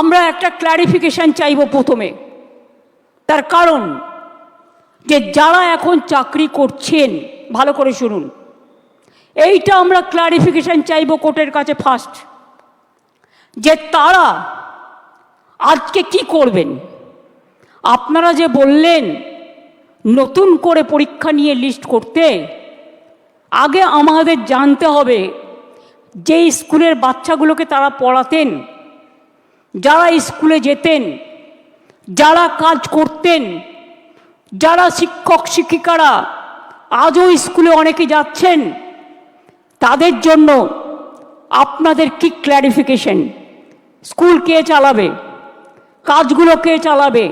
আমরা একটা ক্ল্যারিফিকেশন চাইব প্রথমে। তার কারণ যে যারা এখন চাকরি করছেন, ভালো করে শুনুন। এইটা আমরা ক্লারিফিকেশন চাইব কোর্টের কাছে ফার্স্ট যে তারা আজকে কি করবেন? আপনারা যে বললেন, নতুন করে পরীক্ষা নিয়ে লিস্ট করতে, আগে আমাদের জানতে হবে যে স্কুলের বাচ্চাগুলোকে তারা পড়াতেন। যারা স্কুলে যেতেন, যারা কাজ করতেন, যারা শিক্ষক শিক্ষিকারা আজও স্কুলে অনেকে যাচ্ছেন, তাদের জন্য আপনাদের কি ক্ল্যারিফিকেশন স্কুল কে চালাবে? কাজগুলো কে চালাবে?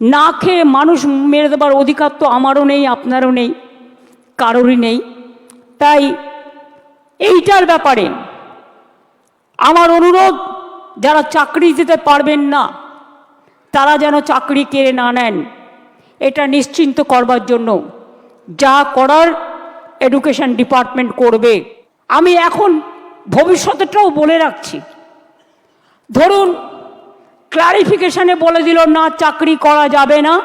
না খেয়ে মানুষ মেরে দেবার অধিকার তো আমারও নেই, আপনারও নেই, কারোরই নেই। তাই এইটার ব্যাপারে আমার অনুরোধ যারা চাকরি দিতে পারবেন না, তারা যেন চাকরি কেড়ে না নেন। এটা নিশ্চিন্ত করবার জন্য যা করার এডুকেশন ডিপার্টমেন্ট করবে। আমি এখন ভবিষ্যতেটাও বলে রাখছি। ধরুন ক্লারিফিকেশানে বলে দিল, না, চাকরি করা যাবে না।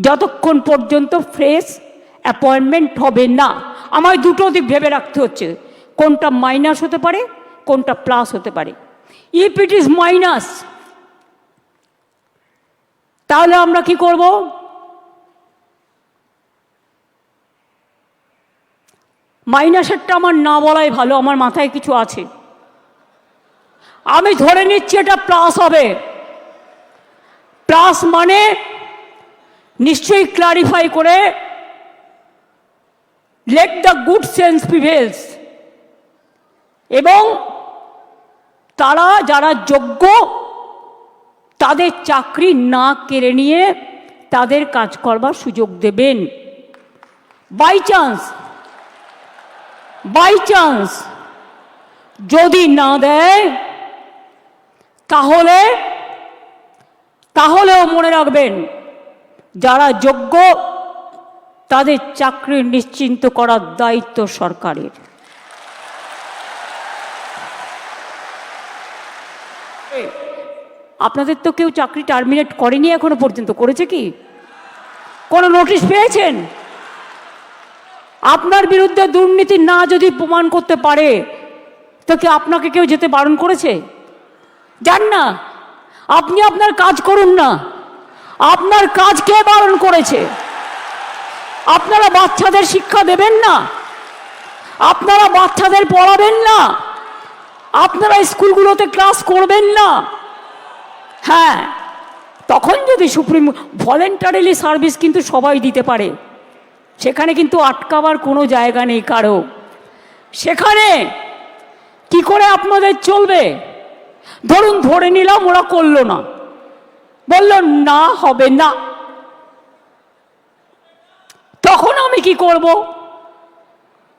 যতক্ষণ পর্যন্ত ফ্রেশ অ্যাপয়েন্টমেন্ট হবে না। আমায় দুটো দিক ভেবে রাখতে হচ্ছে। কোনটা মাইনাস হতে পারে, কোনটা প্লাস হতে পারে। ইফ ইট ইজ মাইনাস তাহলে আমরা কি করব? মাইনাসেরটা আমার না বলাই ভালো, আমার মাথায় কিছু আছে। আমি ধরে নিচ্ছি এটা প্লাস হবে। প্লাস মানে নিশ্চয়ই ক্লারিফাই করে let the good sense prevails এবং তারা যারা যোগ্য, তাদের চাকরি না কেড়ে নিয়ে তাদের কাজ করবার সুযোগ দেবেন। বাই চান্স বাই চান্স যদি না দেয়, তাহলে, তাহলেও মনে রাখবেন, যারা যোগ্য, তাদের চাকরি নিশ্চিন্ত করার দায়িত্ব সরকারের। আপনাদের তো কেউ চাকরি টার্মিনেট করেনি এখনও পর্যন্ত, করেছে কি? কোনো নোটিশ পেয়েছেন? আপনার বিরুদ্ধে দুর্নীতি না যদি প্রমাণ করতে পারে, তো কি আপনাকে কেউ যেতে বারণ করেছে? যান না, আপনি আপনার কাজ করুন না। আপনার কাজ কে বারণ করেছে? আপনারা বাচ্চাদের শিক্ষা দেবেন না? আপনারা বাচ্চাদের পড়াবেন না? আপনারা স্কুলগুলোতে ক্লাস করবেন না? হ্যাঁ তখন যদি সুপ্রিম ভলেন্টারিলি সার্ভিস কিন্তু সবাই দিতে পারে, সেখানে কিন্তু আটকাবার কোনো জায়গা নেই কারও। সেখানে কি করে আপনাদের চলবে? ধরুন, ধরে নিলাম ওরা করল না। বলল, না, হবে না। তখন আমি কি করব?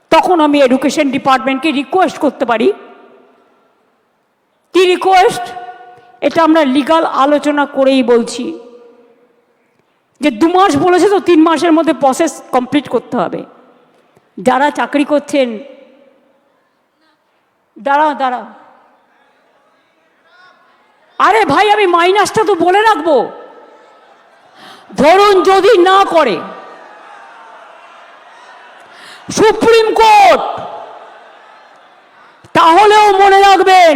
তখন আমি এডুকেশন ডিপার্টমেন্টকে রিকোয়েস্ট করতে পারি। কি রিকোয়েস্ট এটা আমরা লিগাল আলোচনা করেই বলছি। যে দু মাস বলেছে তো তিন মাসের মধ্যে প্রসেস কমপ্লিট করতে হবে। যারা চাকরি করছেন, দাঁড়া দাঁড়া। আরে ভাই, আমি মাইনাসটা তো বলে রাখব। ধরুন যদি না করে, সুপ্রিম কোর্ট, তাহলেও মনে রাখবেন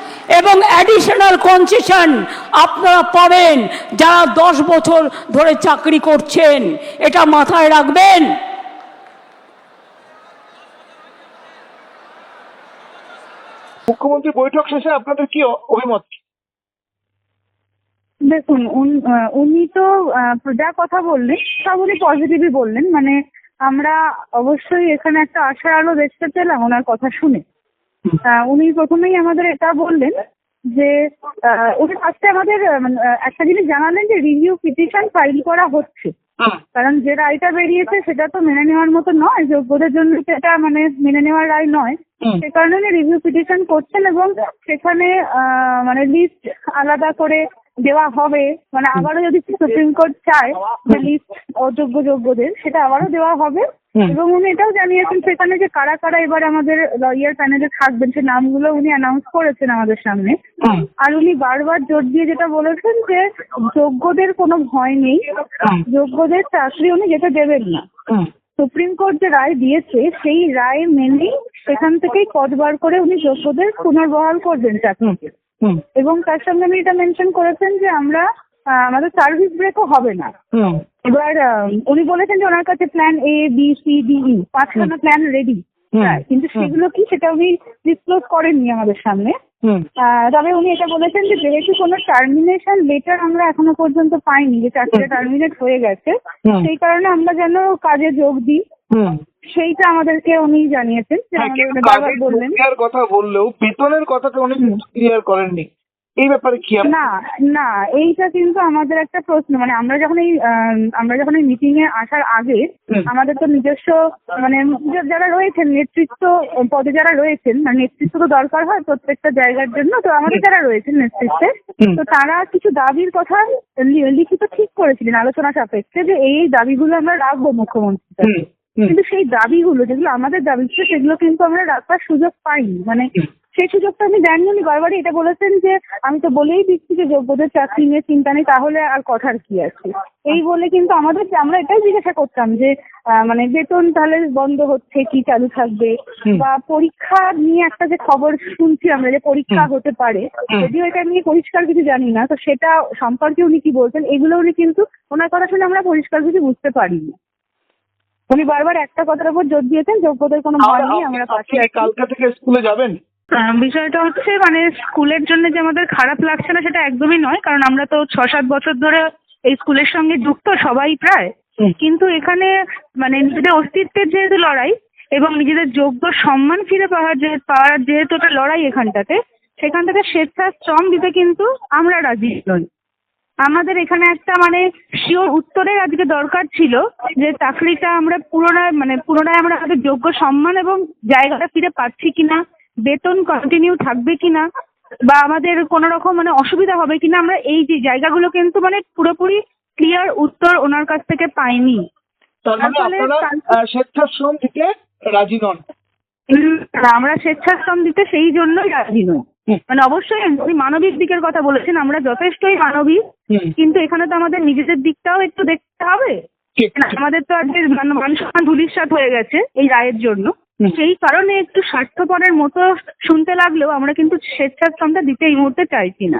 এবং অ্যাডিশনাল কনসেশন আপনারা পাবেন যারা দশ বছর ধরে চাকরি করছেন। এটা মাথায় রাখবেন। মুখ্যমন্ত্রী বৈঠক শেষে আপনাদের কি অভিমত? দেখুন উন- উনি তো যা কথা বললেন সব উনি পজিটিভই বললেন। মানে আমরা অবশ্যই এখানে একটা আশার আলো দেখতে পেলাম ওনার কথা শুনে। উনি প্রথমেই আমাদের এটা বললেন যে উনি ফার্স্টে আমাদের মানে, একটা জিনিস জানালেন যে রিভিউ পিটিশন ফাইল করা হচ্ছে। কারণ যে রায়টা বেরিয়েছে সেটা তো মেনে নেওয়ার মতো নয় যোগ্যদের জন্য সেটা মানে মেনে নেওয়ার রায় নয়। সে কারণে উনি রিভিউ পিটিশন করছেন এবং সেখানে মানে লিস্ট আলাদা করে দেওয়া হবে। মানে আবারও যদি সুপ্রিম কোর্ট চায় লিস্ট অযোগ্য যোগ্যদের সেটা আবারও দেওয়া হবে। এবং উনি এটাও জানিয়েছেন সেখানে যে কারা কারা এবার আমাদের লয়ার প্যানেলে থাকবেন সে নামগুলো উনি অ্যানাউন্স করেছেন আমাদের সামনে। আর উনি বারবার জোর দিয়ে যেটা বলেছেন যে যোগ্যদের কোনো ভয় নেই যোগ্যদের চাকরি উনি যেতে দেবেন না। সুপ্রিম কোর্ট যে রায় দিয়েছে সেই রায় মেনেই সেখান থেকেই পদ বার করে উনি যোগ্যদের পুনর্বহাল করবেন চাকরিতে। এবং তার সঙ্গে উনি এটা মেনশন করেছেন যে আমরা আমাদের সার্ভিস ব্রেকও হবে না। এবার উনি বলেছেন যে ওনার কাছে plan A B C D E পাঁচখানা প্ল্যান রেডি কিন্তু সেগুলো কি সেটা উনি ডিসক্লোজ করেননি আমাদের সামনে। তবে উনি এটা বলেছেন যে যেহেতু কোনো টার্মিনেশন লেটার আমরা এখনও পর্যন্ত পাইনি যে চাকরিটা টার্মিনেট হয়ে গেছে সেই কারণে আমরা যেন কাজে যোগ দিই। হুম। সেইটা আমাদেরকে উনি জানিয়েছেন। যে হ্যাঁ কাজের বললেন। কথা বললেও বেতনের কথাটা উনি ক্লিয়ার করেননি। এই ব্যাপারে কি না না এইটা কিন্তু আমাদের একটা প্রশ্ন। মানে আমরা যখন এই আমরা যখন এই মিটিং এ আসার আগে আমাদের তো নিজস্ব মানে যারা রয়েছেন নেতৃত্ব পদে যারা রয়েছেন মানে নেতৃত্ব তো দরকার হয় প্রত্যেকটা জায়গার জন্য তো আমাদের যারা রয়েছেন নেতৃত্বে তো তারা কিছু দাবির কথা লিখিত ঠিক করেছিলেন আলোচনা সাপেক্ষে যে এই দাবিগুলো আমরা রাখব হুম কিন্তু সেই দাবিগুলো যেগুলো আমাদের দাবি ছিল সেগুলো কিন্তু আমরা রাখার সুযোগ পাইনি। মানে সেই সুযোগটা আমি দেননি উনি বারবারই এটা বলেছেন যে আমি তো বলেই দিচ্ছি যে যোগ্যদের চাকরি নিয়ে চিন্তা নেই তাহলে আর কথার কি আছে? এই বলে কিন্তু আমাদের আমরা এটাই জিজ্ঞাসা করতাম যে মানে বেতন তাহলে বন্ধ হচ্ছে কি চালু থাকবে? বা পরীক্ষা নিয়ে একটা যে খবর শুনছি আমরা যে পরীক্ষা হতে পারে যদিও এটা নিয়ে পরিষ্কার কিছু জানি না তো সেটা সম্পর্কে উনি কি বলছেন এগুলো উনি কিন্তু ওনার কথা শুনে আমরা পরিষ্কার কিছু বুঝতে পারিনি। উনি বারবার একটা কথার উপর জোর দিয়েছেন যোগ্যদের কোনো ভয় নেই আমরা পাশে কালকে থেকে স্কুলে যাবেন? বিষয়টা হচ্ছে মানে স্কুলের জন্য যে আমাদের খারাপ লাগছে না সেটা একদমই নয়। কারণ আমরা তো ছ সাত বছর ধরে এই স্কুলের সঙ্গে যুক্ত সবাই প্রায়। কিন্তু এখানে মানে নিজেদের অস্তিত্বের যেহেতু লড়াই এবং নিজেদের যোগ্য সম্মান ফিরে পাওয়ার যে পাওয়ার যেহেতু একটা লড়াই এখানটাতে সেখান থেকে স্বেচ্ছার শ্রম দিতে কিন্তু আমরা রাজি নই। আমাদের এখানে একটা মানে শিওর উত্তরের আজকে দরকার ছিল যে চাকরিটা আমরা পুনরায় মানে পুনরায় আমরা আমাদের যোগ্য সম্মান এবং জায়গাটা ফিরে পাচ্ছি কিনা বেতন কন্টিনিউ থাকবে কিনা বা আমাদের কোনো রকম মানে অসুবিধা হবে কিনা আমরা এই যে জায়গাগুলো কিন্তু মানে পুরোপুরি ক্লিয়ার উত্তর ওনার কাছ থেকে পাইনি। স্বেচ্ছাশ্রম দিতে রাজি নন? আমরা স্বেচ্ছাশ্রম দিতে সেই জন্যই রাজি নই। মানে অবশ্যই উনি মানবিক দিকের কথা বলেছেন আমরা যথেষ্টই মানবিক কিন্তু এখানে তো আমাদের নিজেদের দিকটাও একটু দেখতে হবে। আমাদের তো আজকে মান- মান সম্মান ধুলিস্বাত হয়ে গেছে এই রায়ের জন্য। সেই কারণে একটু স্বার্থপরের মতো শুনতে লাগলেও আমরা কিন্তু স্বেচ্ছাশ্রমটা দিতে এই মুহূর্তে চাইছি না